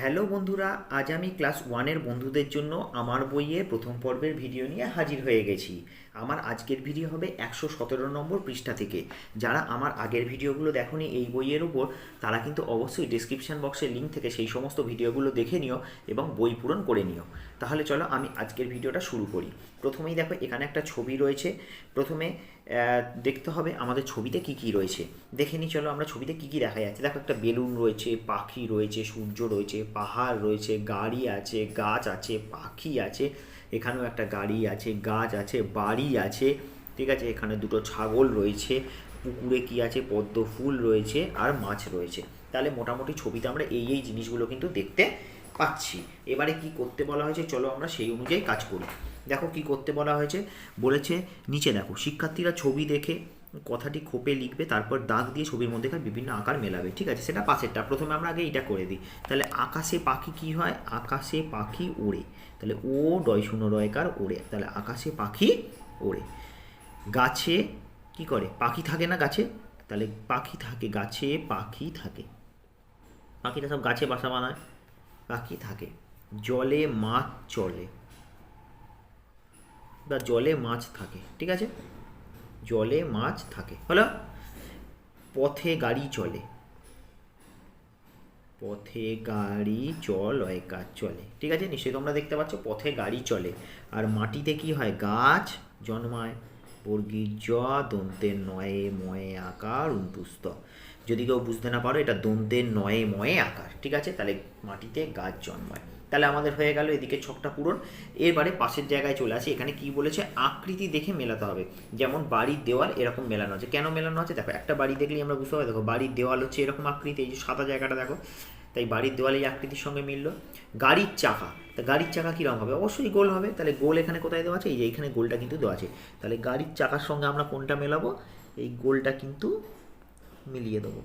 Hello বন্ধুরা, আজ আমি ক্লাস ওয়ানের বন্ধুদের জন্য আমার বইয়ে প্রথম পর্বের ভিডিও নিয়ে হাজির হয়ে গেছি। আমার আজকের ভিডিও হবে একশো সতেরো নম্বর পৃষ্ঠা থেকে। যারা আমার আগের ভিডিওগুলো দেখনি এই বইয়ের উপর, তারা কিন্তু অবশ্যই ডিসক্রিপশান বক্সের লিঙ্ক থেকে সেই সমস্ত ভিডিওগুলো দেখে নিও এবং বই পূরণ করে নিও। তাহলে চলো আমি আজকের ভিডিওটা শুরু করি। প্রথমেই দেখো, এখানে একটা ছবি রয়েছে। প্রথমে দেখতে হবে আমাদের ছবিতে কি কি রয়েছে। দেখে নিই, চলো আমরা ছবিতে কি কি দেখা যাচ্ছে। দেখো একটা বেলুন রয়েছে, পাখি রয়েছে, সূর্য রয়েছে, পাহাড় রয়েছে, গাড়ি আছে, গাছ আছে, পাখি আছে, এখানেও একটা গাড়ি আছে, গাছ আছে, বাড়ি আছে, ঠিক আছে? এখানে দুটো ছাগল রয়েছে, পুকুরে কি আছে? পদ্ম ফুল রয়েছে আর মাছ রয়েছে। তাহলে মোটামুটি ছবিতে আমরা এই এই জিনিসগুলো কিন্তু দেখতে পাচ্ছি এবারে কি করতে বলা হয়েছে চলো আমরা সেই অনুযায়ী কাজ করি। দেখো কি করতে বলা হয়েছে। বলেছে, নিচে দেখো, শিক্ষার্থীরা ছবি দেখে কথাটি খোপে লিখবে, তারপর দাগ দিয়ে ছবির মধ্যেকার বিভিন্ন আকার মেলাবে। ঠিক আছে, সেটা পাশেরটা। প্রথমে আমরা আগে এটা করে দিই। তাহলে আকাশে পাখি কি হয়? আকাশে পাখি ওড়ে। তাহলে ও ডয় শূন্য রয়কার ওড়ে। তাহলে আকাশে পাখি ওড়ে। গাছে কি করে? পাখি থাকে না গাছে? তাহলে পাখি থাকে, গাছে পাখি থাকে। পাখিরা সব গাছে বাসা বানায়। পাখি থাকে। জলে মাছ চলে। বা জলে মাছ থাকে, ঠিক আছে? জলে মাছ থাকে। হলো, পথে গাড়ি চলে। পথে গাড়ি চল হয় কাজ চলে। ঠিক আছে? নিশ্চয়ই তোমরা দেখতে পাচ্ছ, পথে গাড়ি চলে। আর মাটিতে কি হয়? গাছ জন্মায়। বর্গীর জ, দন্তের নয়ে, ময়ে, আকার উন্তুস্ত যদি কেউ বুঝতে না পারো, এটা দন্তের নয়ে ময়ে আকার, ঠিক আছে? তাহলে মাটিতে গাছ জন্মায়। তাহলে আমাদের হয়ে গেল এদিকে ছকটা পূরণ। এবারে পাশের জায়গায় চলে আসি। এখানে কি বলেছে? আকৃতি দেখে মেলাতে হবে। যেমন বাড়ির দেওয়াল এরকম মেলানো আছে। কেন মেলানো আছে? দেখো, একটা বাড়ি দেখলেই আমরা বুঝতে পারি দেখো বাড়ির দেওয়াল হচ্ছে এরকম আকৃতি। এই যে সাদা জায়গাটা দেখো। তাই বাড়ির দেওয়াল এই আকৃতির সঙ্গে মিললো। গাড়ির চাকা। তা গাড়ির চাকা কীরকম হবে? অবশ্যই গোল হবে। তাহলে গোল এখানে কোথায় দেওয়া আছে? এই যে এখানে গোলটা কিন্তু দেওয়া আছে। তাহলে গাড়ির চাকার সঙ্গে আমরা কোনটা মেলাবো? এই গোলটা কিন্তু মিলিয়ে দেবো।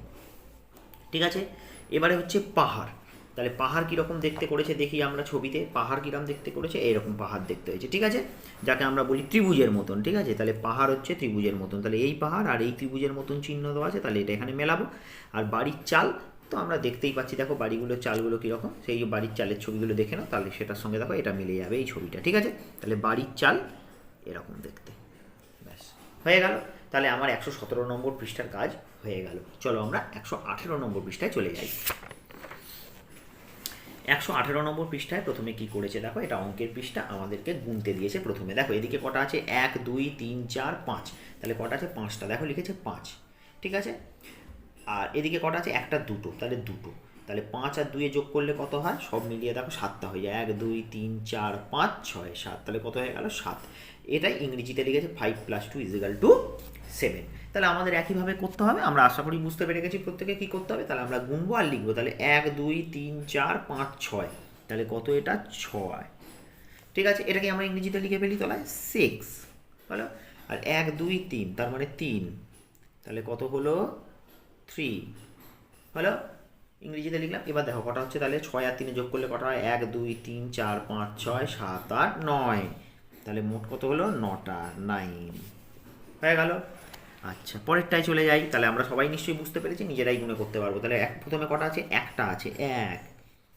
ঠিক আছে? এবারে হচ্ছে পাহাড়। তাহলে পাহাড় কীরকম দেখতে করেছে দেখি আমরা ছবিতে। পাহাড় কীরকম দেখতে করেছে এরকম পাহাড় দেখতে হয়েছে। ঠিক আছে? যাকে আমরা বলি ত্রিভুজের মতন, ঠিক আছে? তাহলে পাহাড় হচ্ছে ত্রিভুজের মতন। তাহলে এই পাহাড় আর এই ত্রিভুজের মতন চিহ্ন দেওয়া আছে, তাহলে এটা এখানে মেলাবো। আর বাড়ির চাল, তো আমরা দেখতেই পাচ্ছি, দেখো বাড়িগুলোর চালগুলো কীরকম। সেই বাড়ির চালের ছবিগুলো দেখে নাও, তাহলে সেটার সঙ্গে দেখো, এটা মিলে যাবে এই ছবিটা। ঠিক আছে? তাহলে বাড়ির চাল এরকম দেখতে। ব্যাস। হয়ে গেল। তাহলে আমার একশো সতেরো নম্বর পৃষ্ঠার কাজ। হয়ে গেল। চলো আমরা একশো আঠেরো নম্বর পৃষ্ঠায় চলে যাই। একশো আঠেরো নম্বর পৃষ্ঠায় প্রথমে কি করেছে দেখো, এটা অঙ্কের পৃষ্ঠা, আমাদেরকে গুনতে দিয়েছে প্রথমে। দেখো, এদিকে কটা আছে? এক, দুই, তিন, চার, পাঁচ। তাহলে কটা আছে? পাঁচটা। দেখো, লিখেছে পাঁচ। ঠিক আছে? আর এদিকে কটা আছে? একটা, দুটো। তাহলে দুটো। তাহলে পাঁচ আর দুয়ে যোগ করলে কত হয়? সব মিলিয়ে দেখো, সাতটা হয়ে যায়। এক, দুই, তিন, চার, পাঁচ, ছয়, সাত। তাহলে কত হয়ে গেল? সাত। এটাই ইংরেজিতে লিখেছে five plus two is equal to seven তাহলে আমাদের একইভাবে করতে হবে, আমরা আশা করি বুঝতে পেরে গেছি প্রত্যেকে কী করতে হবে, তাহলে আমরা গুনবো আর লিখব। তাহলে এক, দুই, তিন, চার, পাঁচ, ছয়। তাহলে কত এটা? ছয়। ঠিক আছে, এটাকে আমরা ইংরেজিতে লিখে ফেলি তাহলে সিক্স হলো আর এক, দুই, তিন, তার মানে তিন। তাহলে কত হলো? থ্রি হলো ইংরেজিতে লিখলাম। এবার দেখো, কটা হচ্ছে? তাহলে ছয় আর তিনে যোগ করলে কটা হয়? এক, দুই, তিন, চার, পাঁচ, ছয়, সাত, আট, নয়। তাহলে মোট কত হলো? নটা নাইন হয়ে গেল। আচ্ছা পরেরটায় চলে যাই, তাহলে আমরা সবাই নিশ্চয়ই বুঝতে পেরেছি, নিজেরাই গুণে করতে পারব। তাহলে এক, প্রথমে কটা আছে? একটা আছে, এক।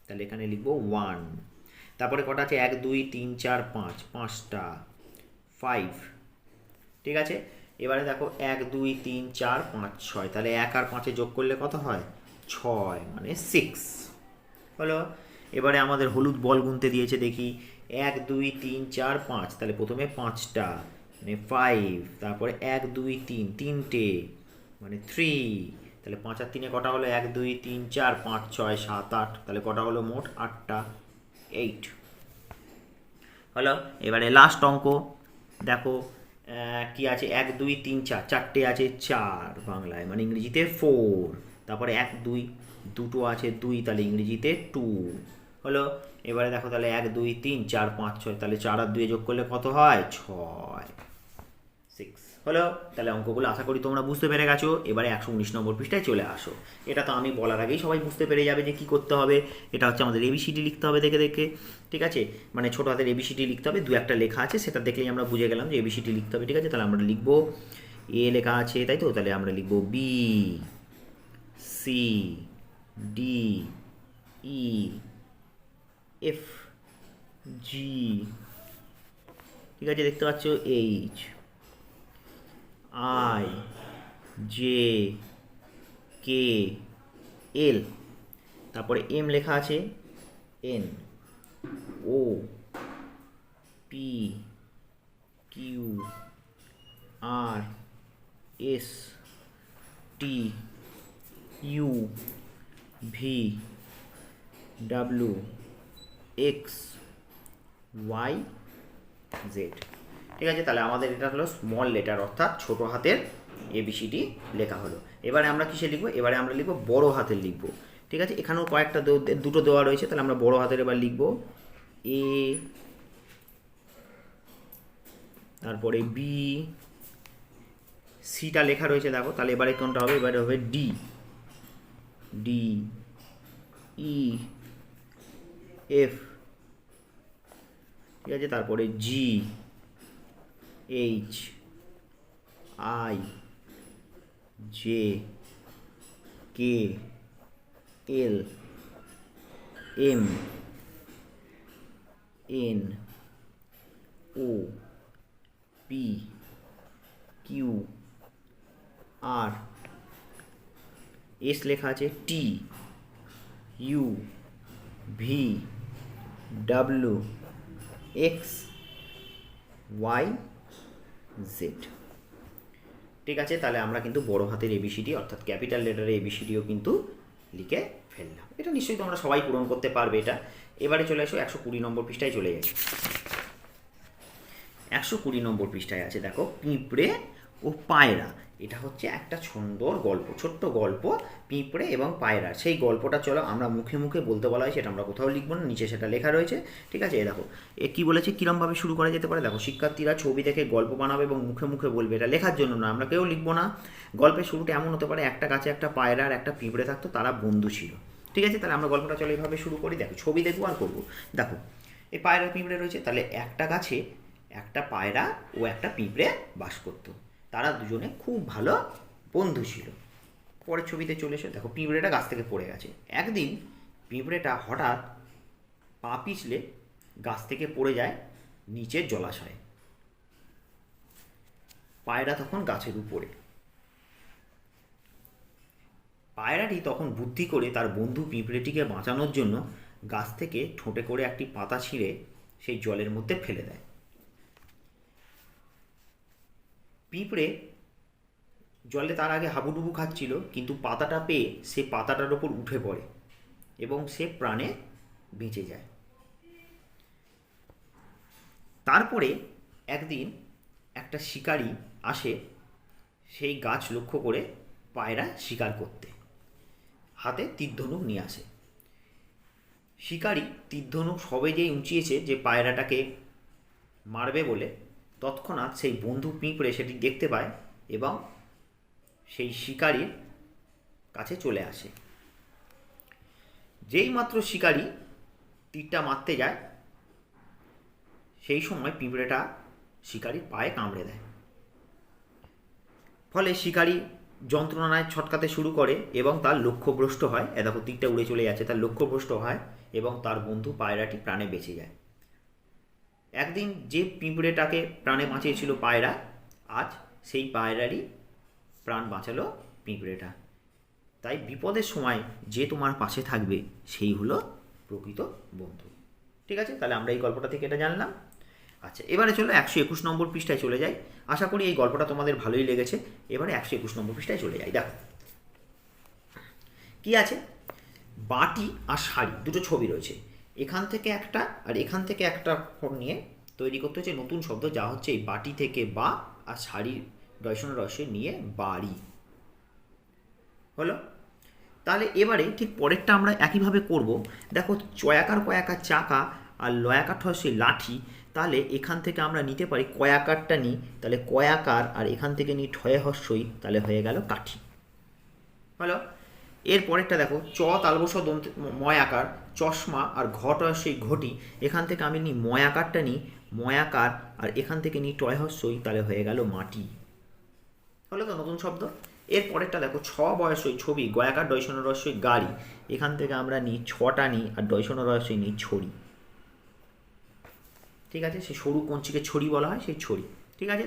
তাহলে এখানে লিখব ওয়ান তারপরে কটা আছে? এক, দুই, তিন, চার, পাঁচ, পাঁচটা ফাইভ ঠিক আছে? এবারে দেখো, এক, দুই, তিন, চার, পাঁচ, ছয়। তাহলে এক আর পাঁচে যোগ করলে কত হয়? ছয় মানে সিক্স হলো? এবারে আমাদের হলুদ বল গুনতে দিয়েছে, দেখি। এক, দুই, তিন, চার, পাঁচ। তাহলে প্রথমে পাঁচটা। মানে ফাইভ তারপরে এক, দুই, তিন, তিনটে মানে থ্রি তাহলে পাঁচ আর তিনে কটা হলো এক, দুই, তিন, চার, পাঁচ, ছয়, সাত, আট, তাহলে কটা হলো মোট আটটা এইট হলো? এবারে লাস্ট অঙ্ক, দেখো কি আছে? এক, দুই, তিন, চার, চারটে আছে চার বাংলায় মানে ইংরেজিতে ফোর তারপরে এক, দুই, দুটো আছে দুই, তাহলে ইংরেজিতে টু হলো? এবারে দেখো তাহলে এক, দুই, তিন, চার, পাঁচ, ছয়, তাহলে চার আর দুয়ে যোগ করলে কত হয়? ছয়। সিক্স হলো, তাহলে অঙ্কগুলো আশা করি তোমরা বুঝতে পেরে গেছো। এবারে একশো উনিশ নম্বর পৃষ্ঠায় চলে আসো। এটা তো আমি বলার আগেই সবাই বুঝতে পেরে যাবে যে কী করতে হবে। এটা হচ্ছে আমাদের এবিসিডি লিখতে হবে দেখে দেখে, ঠিক আছে? মানে ছোটো হাতের এবিসিডি লিখতে হবে, দু একটা লেখা আছে, সেটা দেখলেই আমরা বুঝে গেলাম যে এবিসিডি লিখতে হবে, ঠিক আছে? তাহলে আমরা লিখব এ লেখা আছে, তাই তো? তাহলে আমরা লিখব B C D E F G ঠিক আছে? দেখতে পাচ্ছ H I J K L তারপরে এম লেখা আছে N O P Q R S T U V W X Y Z ঠিক আছে? তাহলে আমাদের এটা হলো স্মল লেটার অর্থাৎ ছোট হাতের এবিসিডি লেখা হলো। এবারে আমরা কিসে লিখব? এবারে আমরা লিখব বড় হাতের লিখব। ঠিক আছে? এখানেও কয়েকটা দুটো দেওয়া রয়েছে, তাহলে আমরা বড় হাতের এবার লিখব। এ তারপরে বি সিটা লেখা রয়েছে, দেখো। তাহলে এবারে কোনটা হবে? এবারে হবে ডি ডি ই এফ ঠিক আছে? তারপরে G H I J K L M N O P Q R S লেখা আছে T U V W X Y Z ঠিক আছে, তাহলে আমরা কিন্তু বড় হাতের এবিসিডি অর্থাৎ ক্যাপিটাল লেটারের এবিসিডিও কিন্তু লিখে ফেললাম। এটা নিশ্চয়ই তোমরা সবাই পূরণ করতে পারবে এটা। এবারে চলে এসো একশো কুড়ি নম্বর পৃষ্ঠায় চলে যাই। একশো কুড়ি নম্বর পৃষ্ঠায় আছে, দেখো, পিঁপড়ে ও পায়রা। এটা হচ্ছে একটা সুন্দর গল্প, ছোট্ট গল্প, পিঁপড়ে এবং পায়রা। সেই গল্পটা চলো আমরা মুখে মুখে বলতে বলা হয়, সেটা আমরা কোথাও লিখব না, নিচে সেটা লেখা রয়েছে, ঠিক আছে? দেখো, এ কী বলেছে, কীরমভাবে শুরু করা যেতে পারে? দেখো, শিক্ষার্থীরা ছবি দেখে গল্প বানাবে এবং মুখে মুখে বলবে, এটা লেখার জন্য না আমরা কেউ লিখব না। গল্পের শুরুটা এমন হতে পারে, একটা গাছে একটা পায়রা আর একটা পিঁপড়ে থাকতো, তারা বন্ধু ছিল। ঠিক আছে? তাহলে আমরা গল্পটা চলো এইভাবে শুরু করি, দেখো, ছবি দেখব আর করব। দেখো, এই পায়রা পিঁপড়ে রয়েছে, তাহলে একটা গাছে একটা পায়রা ও একটা পিঁপড়ে বাস করতো। তারা দুজনে খুব ভালো বন্ধু ছিল। পরের ছবিতে চলে এসে দেখো, পিঁপড়েটা গাছ থেকে পড়ে গেছে। একদিন পিঁপড়েটা হঠাৎ পা পিছলে গাছ থেকে পড়ে যায় নিচের জলাশয়ে। পায়রা তখন গাছের উপরে। পায়রাটি তখন বুদ্ধি করে তার বন্ধু পিঁপড়েটিকে বাঁচানোর জন্য গাছ থেকে ঠোঁটে করে একটি পাতা ছিঁড়ে সেই জলের মধ্যে ফেলে দেয়। পিঁপড়ে জলে তার আগে হাবুডুবু খাচ্ছিল, কিন্তু পাতাটা পেয়ে সে পাতাটার ওপর উঠে পড়ে এবং সে প্রাণে বেঁচে যায়। তারপরে একদিন একটা শিকারী আসে, সেই গাছ লক্ষ্য করে পায়রা শিকার করতে। হাতে তীর্ধনুক নিয়ে আসে। শিকারী তীর্ধনুক সবে যেই উঁচিয়েছে যে পায়রাটাকে মারবে বলে তৎক্ষণাৎ সেই বন্ধু পিঁপড়ে সেটি দেখতে পায় এবং সেই শিকারীর কাছে চলে আসে। যেই মাত্র শিকারী তীরটা মারতে যায়, সেই সময় পিঁপড়েটা শিকারির পায়ে কামড়ে দেয়। ফলে শিকারী যন্ত্রণায় ছটকাতে শুরু করে এবং তার লক্ষ্যভ্রষ্ট হয়। এ দেখো, তীরটা উড়ে চলে যাচ্ছে, তার লক্ষ্যভ্রষ্ট হয় এবং তার বন্ধু পায়রাটি প্রাণে বেঁচে যায়। একদিন যে পিঁপড়েটাকে প্রাণে বাঁচিয়েছিল পায়রা, আজ সেই পায়রারই প্রাণ বাঁচালো পিঁপড়েটা। তাই বিপদের সময় যে তোমার পাশে থাকবে, সেই হলো প্রকৃত বন্ধু। ঠিক আছে? তাহলে আমরা এই গল্পটা থেকে এটা জানলাম। আচ্ছা এবারে চলো একশো একুশ নম্বর পৃষ্ঠায় চলে যাই। আশা করি এই গল্পটা তোমাদের ভালোই লেগেছে। এবারে একশো একুশ নম্বর পৃষ্ঠায় চলে যাই। দেখো। কি আছে? বাটি আর শাড়ি, দুটো ছবি রয়েছে। এখান থেকে একটা আর এখান থেকে একটা ফোন নিয়ে তৈরি করতে হচ্ছে। নতুন শব্দ, যা হচ্ছে এই বাটি থেকে বা আর শাড়ির দর্শন রসে নিয়ে বাড়ি। হলো? তাহলে এবারে ঠিক পরেরটা আমরা একইভাবে করব। দেখো, চয়াকার, কয়াকার চাকা আর লয়াকার হচ্ছে লাঠি, তাহলে এখান থেকে আমরা নিতে পারি কয়াকারটা নিই তাহলে কয়াকার আর এখান থেকে নিই ঠয়ে হস্যই, তাহলে হয়ে গেল কাঠি। হলো? এর পরেরটা দেখো, চ, তালবস, দন্ত ময় আকার, চশমা আর ঘট সেই ঘটি, এখান থেকে আমি নিই ময় আকারটা নিই ময়াকার আর এখান থেকে নিই টয় হস্যই তাহলে হয়ে গেল মাটি। হলো তো নতুন শব্দ? এর পরেরটা দেখো, ছ বয়সই ছবি গয়াকার দৈশন রস্যই গাড়ি, এখান থেকে আমরা নিই ছটা নিই আর দৈশন রস্যই নিই ছড়ি। ঠিক আছে? সেই সরু কঞ্চিকে ছড়ি বলা হয়, সেই ছড়ি। ঠিক আছে?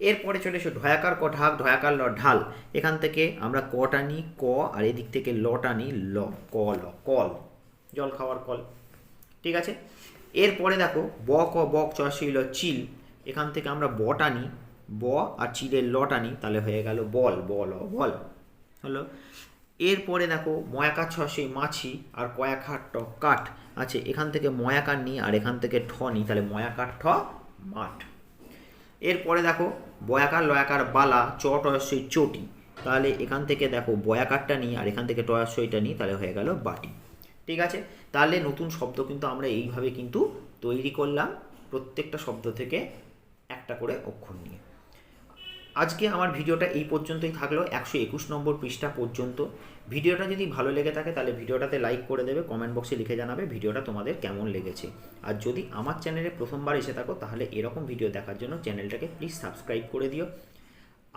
এরপরে চলে এসো, ঢয়াকার ক ঢাক, ঢয়াকার ল ঢাল। এখান থেকে আমরা কটা নিই? ক, আর এদিক থেকে লটা নিই, ল, ক, ল, কল। জল খাওয়ার কল। ঠিক আছে? এরপরে দেখো, ব, ক বক চশিল চিল। এখান থেকে আমরা বটা নিই, ব আর চিলের লটা নিই, তাহলে হয়ে গেল বল বল বল। হলো? এরপরে দেখো ময়াকার ছশে মাছি আর কয়াকার ট, কাঠ। আছে, এখান থেকে ময়াকার নিই আর এখান থেকে ঠ নিই, তাহলে ময়াকার ঠ, মাঠ। এরপরে দেখো, বয়াকার, লয়াকার, বালা, চ টয়সই চটি। তাহলে এখান থেকে দেখো, বয়াকারটা নিই আর এখান থেকে টয়সইটা নিই তাহলে হয়ে গেল বাটি। ঠিক আছে? তাহলে নতুন শব্দ কিন্তু আমরা এইভাবে কিন্তু তৈরি করলাম। প্রত্যেকটা শব্দ থেকে একটা করে অক্ষর নিয়ে। আজকে আমার ভিডিওটা এই পর্যন্তই থাকল, একশো একুশ নম্বর পৃষ্ঠা পর্যন্ত। ভিডিওটা যদি ভালো লেগে থাকে, তাহলে ভিডিওটাতে লাইক করে দেবে কমেন্ট বক্সে লিখে জানাবে ভিডিওটা তোমাদের কেমন লেগেছে। আর যদি আমার চ্যানেলে প্রথমবার এসে থাকো, তাহলে এরকম ভিডিও দেখার জন্য চ্যানেলটাকে প্লিজ সাবস্ক্রাইব করে দিও।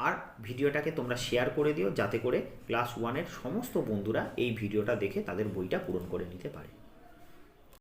আর ভিডিওটাকে তোমরা শেয়ার করে দিও, যাতে করে ক্লাস ওয়ানের সমস্ত বন্ধুরা এই ভিডিওটা দেখে তাদের বইটা পূরণ করে নিতে পারে।